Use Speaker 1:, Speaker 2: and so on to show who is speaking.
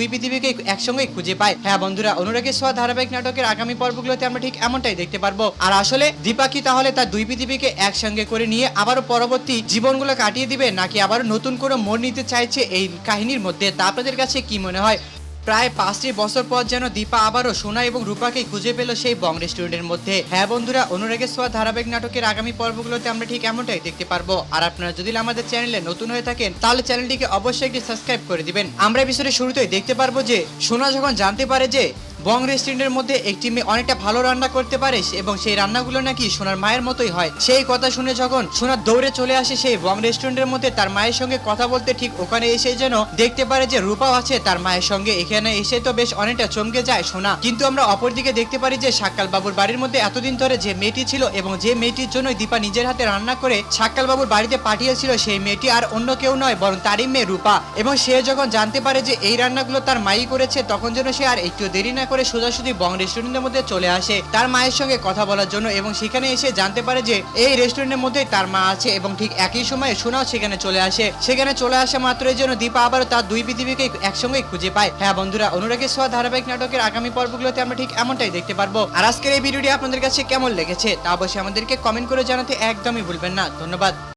Speaker 1: দুই পৃথিবীকে একসঙ্গে খুঁজে পায়। হ্যাঁ বন্ধুরা, অনুরাগের সোয়া ধারাবাহিক নাটকের আগামী পর্বগুলোতে আমরা ঠিক এমনটাই দেখতে পারব। আর আসলে দীপা কি তাহলে তার দুই পৃথিবীকে একসঙ্গে করে নিয়ে আবারও পরবর্তী জীবনগুলো কাটিয়ে দিবে, নাকি আবার নতুন করে মোড় নিতে চাইছে এই কাহিনীর মধ্যে? তা আপনাদের কাছে কি মনে হয়? প্রায় পাঁচটি বছর পর যেন দীপা আবারও সোনা এবং রূপাকে খুঁজে পেল সেই বং রেস্টুরেন্টের মধ্যে। হ্যাঁ বন্ধুরা অনুরাগের সোয়া ধারাবাহিক নাটকের আগামী পর্বগুলোতে আমরা ঠিক এমনটাই দেখতে পারব। আর আপনারা যদি আমাদের চ্যানেলে নতুন হয়ে থাকেন, তাহলে চ্যানেলটিকে অবশ্যই একটি সাবস্ক্রাইব করে দিবেন। আমরা বিষয়টি শুরুতেই দেখতে পারব যে, সোনা যখন জানতে পারে যে বং রেস্টুরেন্টের মধ্যে একটি মেয়ে অনেকটা ভালো রান্না করতে পারে এবং সেই রান্নাগুলো নাকি সোনার মায়ের মতোই হয়। সেই কথা শুনে যখন সোনার দৌড়ে চলে আসে, সেই বং রেস্টুরেন্টের মধ্যে তার মায়ের সঙ্গে কথা বলতে ঠিক ওখানে এসে যেন দেখতে পারে যে রূপাও আছে। তার মায়ের সঙ্গে এখানে এসে তো বেশ অনেকটা চমকে যায় সোনা। কিন্তু আমরা অপরদিকে দেখতে পারি যে সাক্কাল বাবুর বাড়ির মধ্যে এতদিন ধরে যে মেয়েটি ছিল এবং যে মেয়েটির জন্য দীপা নিজের হাতে রান্না করে সাক্কাল বাবুর বাড়িতে পাঠিয়েছিল, সেই মেয়েটি আর অন্য কেউ নয়, বরং তারই মেয়ে রূপা। এবং সে যখন জানতে পারে যে এই রান্নাগুলো তার মাই করেছে, তখন যেন সে আর একটু দেরি না করে সোজাসুজি বং রেস্টুরেন্টের মধ্যে চলে আসে। তার মায়ের সঙ্গে কথা বলার জন্য এবং সেখানে এসে জানতে পারে যে এই রেস্টুরেন্টের মধ্যেই তার মা আছে এবং ঠিক একই সময়ে সোনাও সেখানে চলে আসে। সেখানে চলে আসা মাত্রই জন্য দীপা আবারও তার দুই পৃথিবীকে একসঙ্গে খুঁজে পায়। হ্যাঁ বন্ধুরা অনুরাগের সোয়া ধারাবাহিক নাটকের আগামী পর্বগুলোতে আমরা ঠিক এমনটাই দেখতে পারব। আর আজকের এই ভিডিওটি আপনাদের কাছে কেমন লেগেছে তা অবশ্যই আমাদেরকে কমেন্ট করে জানাতে একদমই ভুলবেন না। ধন্যবাদ।